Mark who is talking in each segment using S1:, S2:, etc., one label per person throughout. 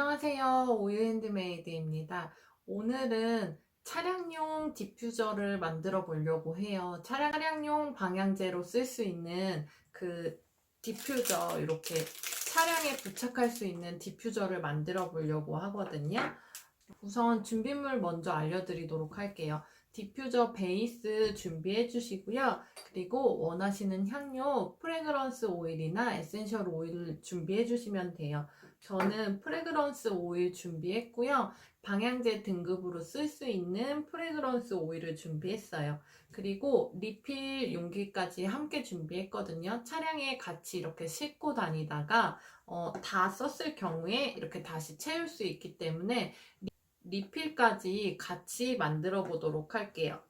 S1: 안녕하세요. 오유핸드메이드입니다. 오늘은 차량용 디퓨저를 만들어 보려고 해요. 차량, 차량용 방향제로 쓸 수 있는 그 디퓨저, 이렇게 차량에 부착할 수 있는 디퓨저를 만들어 보려고 하거든요. 우선 준비물 먼저 알려드리도록 할게요. 디퓨저 베이스 준비해 주시고요. 그리고 원하시는 향료, 프레그런스 오일이나 에센셜 오일 준비해 주시면 돼요. 저는 프레그런스 오일 준비했고요. 방향제 등급으로 쓸 수 있는 프레그런스 오일을 준비했어요. 그리고 리필 용기까지 함께 준비했거든요. 차량에 같이 이렇게 싣고 다니다가 어, 다 썼을 경우에 이렇게 다시 채울 수 있기 때문에 리- 리필까지 같이 만들어 보도록 할게요.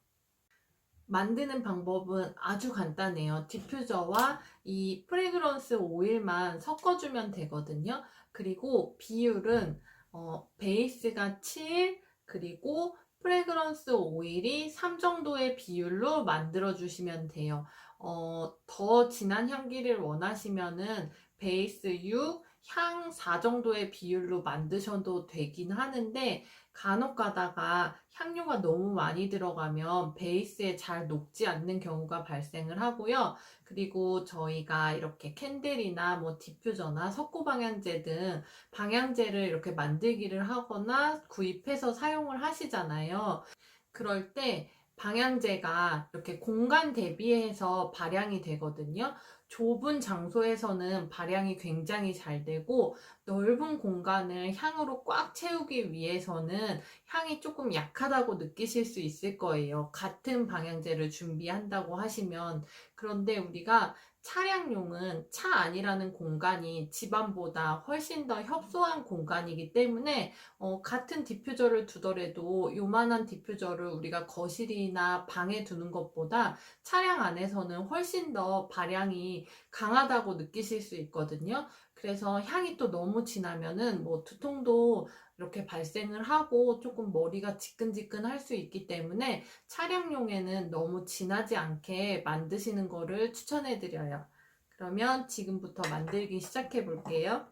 S1: 만드는 방법은 아주 간단해요. 디퓨저와 이 프레그런스 오일만 섞어주면 되거든요. 그리고 비율은 어, 베이스가 7 그리고 프레그런스 오일이 3 정도의 비율로 만들어 주시면 돼요. 어, 더 진한 향기를 원하시면은 베이스 6, 향 4 정도의 비율로 만드셔도 되긴 하는데 간혹 가다가 향료가 너무 많이 들어가면 베이스에 잘 녹지 않는 경우가 발생을 하고요. 그리고 저희가 이렇게 캔들이나 뭐 디퓨저나 석고 방향제 등 방향제를 이렇게 만들기를 하거나 구입해서 사용을 하시잖아요. 그럴 때 방향제가 이렇게 공간 대비해서 발향이 되거든요. 좁은 장소에서는 발향이 굉장히 잘 되고 넓은 공간을 향으로 꽉 채우기 위해서는 향이 조금 약하다고 느끼실 수 있을 거예요. 같은 방향제를 준비한다고 하시면 그런데 우리가 차량용은 차 안이라는 공간이 집안보다 훨씬 더 협소한 공간이기 때문에 어, 같은 디퓨저를 두더라도 요만한 디퓨저를 우리가 거실이나 방에 두는 것보다 차량 안에서는 훨씬 더 발향이 강하다고 느끼실 수 있거든요. 그래서 향이 또 너무 진하면은 뭐 두통도 이렇게 발생을 하고 조금 머리가 지끈지끈 할 수 있기 때문에 차량용에는 너무 진하지 않게 만드시는 거를 추천해 드려요. 그러면 지금부터 만들기 시작해 볼게요.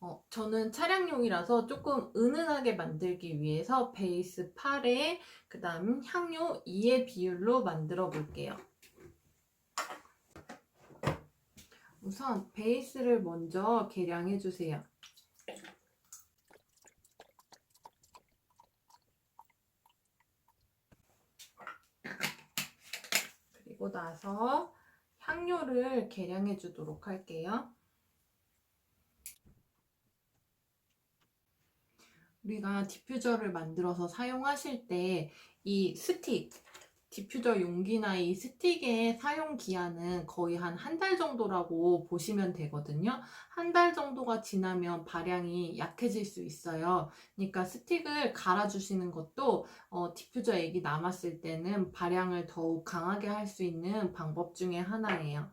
S1: 어, 저는 차량용이라서 조금 은은하게 만들기 위해서 베이스 8에 그 다음 향료 2의 비율로 만들어 볼게요. 우선 베이스를 먼저 계량해 주세요. 그리고 나서 향료를 계량해 주도록 할게요. 우리가 디퓨저를 만들어서 사용하실 때 이 스틱, 디퓨저 용기나 이 스틱의 사용 기한은 거의 한 한 달 정도라고 보시면 되거든요. 한 달 정도가 지나면 발향이 약해질 수 있어요. 그러니까 스틱을 갈아주시는 것도 어, 디퓨저 액이 남았을 때는 발향을 더욱 강하게 할 수 있는 방법 중에 하나예요.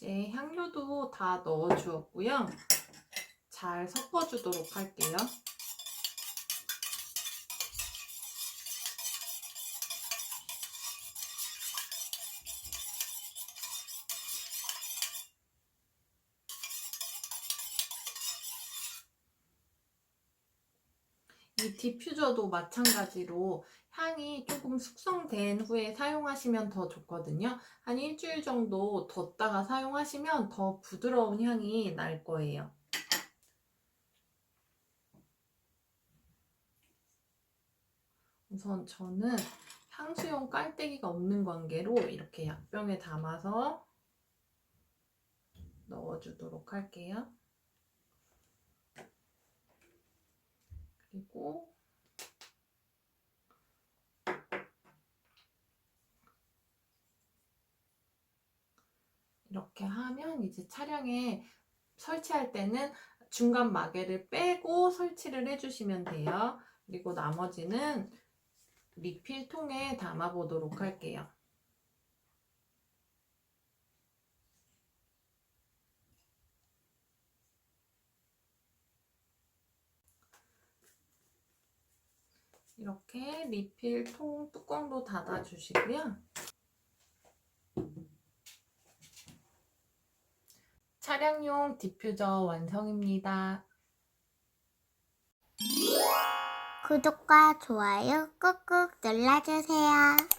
S1: 이제 향료도 다 넣어 주었고요. 잘 섞어 주도록 할게요. 이 디퓨저도 마찬가지로 향이 조금 숙성된 후에 사용하시면 더 좋거든요. 한 일주일 정도 뒀다가 사용하시면 더 부드러운 향이 날 거예요. 우선 저는 향수용 깔때기가 없는 관계로 이렇게 약병에 담아서 넣어주도록 할게요. 그리고 이렇게 하면 이제 차량에 설치할 때는 중간 마개를 빼고 설치를 해주시면 돼요. 그리고 나머지는 리필 통에 담아 보도록 할게요. 이렇게 리필 통 뚜껑도 닫아 주시고요. 차량용 디퓨저 완성입니다.
S2: 구독과 좋아요 꾹꾹 눌러주세요.